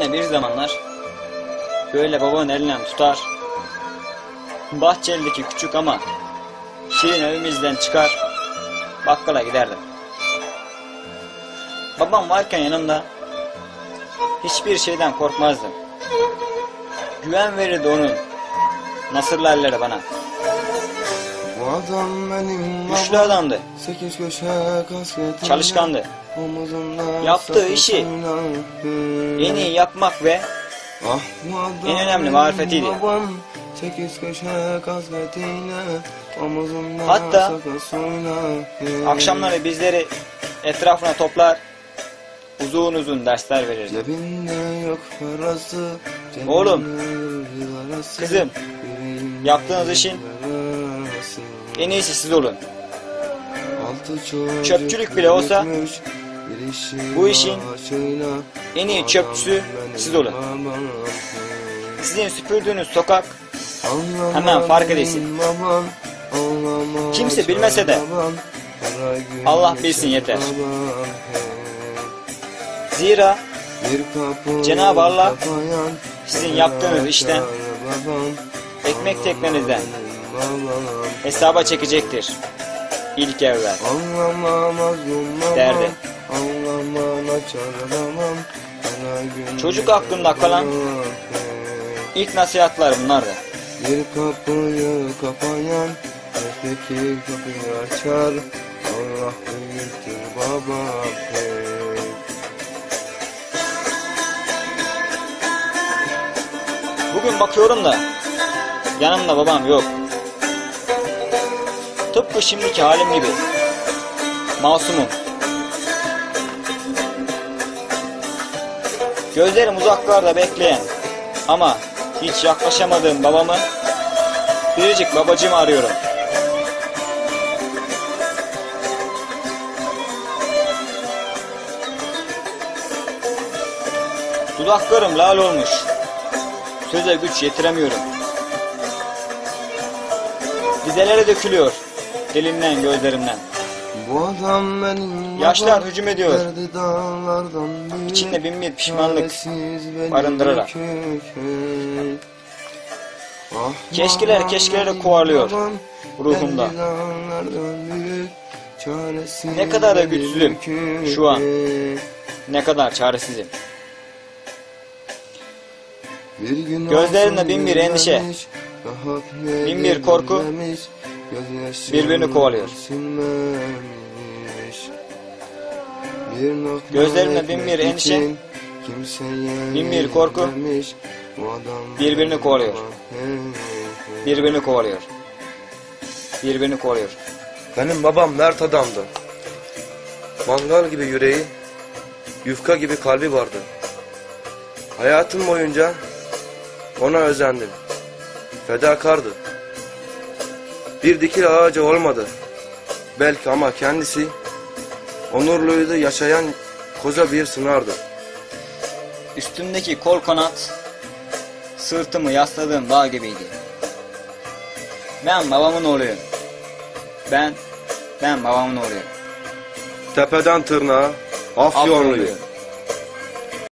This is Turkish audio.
De bir zamanlar böyle babanın elinden tutar, bahçelideki küçük ama şirin evimizden çıkar, bakkala giderdim. Babam varken yanımda hiçbir şeyden korkmazdım. Güven verirdi onun nasırlı bana. Bu adam benim Güçlü babam. adamdı, Sekiz köşe kasketimle çalışkandı. Yaptığı işi. En iyi yapmak ve Ah en önemli marifetiydi. babam. Sekiz köşe omuzumda Hatta sakasıyla. akşamları bizleri etrafına toplar, uzun uzun dersler verirdi. Cebinde yok parası. Oğlum, kızım, yaptığınız işin. En iyisi siz olun. Çöpçülük bile olsa bu işin en iyi çöpçüsü siz olun. Sizin süpürdüğünüz sokak hemen fark edilsin. Kimse bilmese de Allah bilsin yeter. Zira Cenab-ı Allah sizin yaptığınız işten ekmek teknenizden hesaba çekecektir. İlk evvel. derdi. Çocuk aklımda kalan ilk nasihatler bunlardı. Bir kapıyı kapayan Öteki kapıyı açar Allah büyüktür baba hey. Bugün bakıyorum da yanımda babam yok. Tıpkı şimdiki halim gibi. Masumum. Gözlerim uzaklarda bekleyen ama hiç yaklaşamadığım babamı biricik babacığımı arıyorum. Dudaklarım lal olmuş. Söze güç yetiremiyorum. Dizelere dökülüyor dilimden gözlerimden. Bu adam benim Yaşlar hücum ediyor. İçinde bin bir pişmanlık barındırarak. Ah, Keşkeler keşkeleri kovalıyor ruhumda. Ne kadar da güçsüzüm şu an. Ne kadar çaresizim. Gözlerinde bin bir endişe, bin bir korku, birbirini kovalıyor. Gözlerinde bin bir endişe, bin bir korku, birbirini kovalıyor. Birbirini kovalıyor. Birbirini kovalıyor. Benim babam mert adamdı. Mangal gibi yüreği, yufka gibi kalbi vardı. Hayatım boyunca ona özendim. Fedakardı. Bir dikil ağacı olmadı. Belki ama kendisi onurluydu yaşayan koca bir sınardı. Üstümdeki kol kanat, sırtımı yasladığım dağ gibiydi. Ben babamın oğluyum. Ben, ben babamın oğluyum. Tepeden tırnağa Afyonluyum. Afyonluyum.